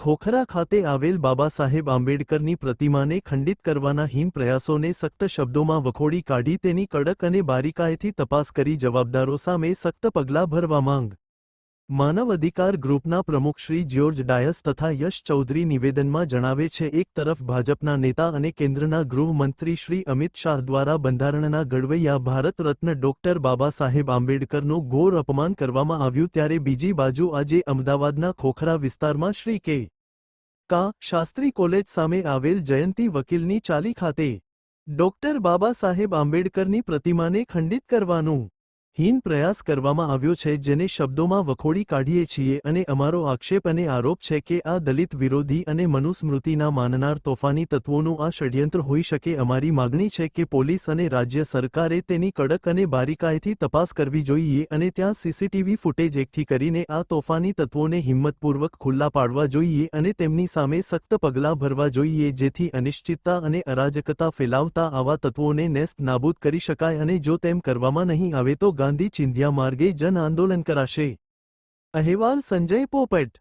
ખોખરા ખાતે આવેલ બાબા સાહેબ આંબેડકરની પ્રતિમાને ખંડિત કરવાના હિન પ્રયાસોને સખ્ત શબ્દોમાં વખોડી કાઢી તેની કડક અને બારીકાઈથી તપાસ કરી જવાબદારો સામે સખ્ત પગલાં ભરવા માંગ. માનવ અધિકાર ગ્રુપના પ્રમુખ શ્રી જ્યોર્જ ડાયસ તથા યશ ચૌધરી નિવેદનમાં જણાવે છે, એક તરફ ભાજપના નેતા અને કેન્દ્રના ગૃહમંત્રી શ્રી અમિત શાહ દ્વારા બંધારણના ઘડવૈયા ભારત રત્ન ડોક્ટર બાબા સાહેબ આંબેડકરનું ઘોર અપમાન કરવામાં આવ્યું ત્યારે બીજી બાજુ આજે અમદાવાદના ખોખરા વિસ્તારમાં શ્રી કે. કા. શાસ્ત્રી કોલેજ સામે આવેલ જયંતી વકીલની ચાલી ખાતે ડોક્ટર બાબા સાહેબ આંબેડકરની પ્રતિમાને ખંડિત કરવાનું હીન પ્રયાસ કરવામાં આવ્યો છે જેને શબ્દોમાં વખોડી કાઢીએ છીએ અને અમારો આક્ષેપ અને આરોપ છે કે આ દલિત વિરોધી અને મનુસ્મૃતિના માનનાર તોફાની તત્વોનું આ ષડયંત્ર હોઈ શકે. અમારી માગણી છે કે પોલીસ અને રાજ્ય સરકારે તેની કડક અને બારીકાઈથી તપાસ કરવી જોઈએ અને ત્યાં સીસીટીવી ફૂટેજ એકઠી કરીને આ તોફાની તત્વોને હિંમતપૂર્વક ખુલ્લા પાડવા જોઈએ અને તેમની સામે સખ્ત પગલાં ભરવા જોઈએ જેથી અનિશ્ચિતતા અને અરાજકતા ફેલાવતા આવા તત્વોને નેસ્ત નાબૂદ કરી શકાય અને જો તેમ કરવામાં નહીં આવે તો ગાંધી ચિંધ્યા માર્ગે જન આંદોલન કરાશે. અહેવાલ સંજય પોપટ.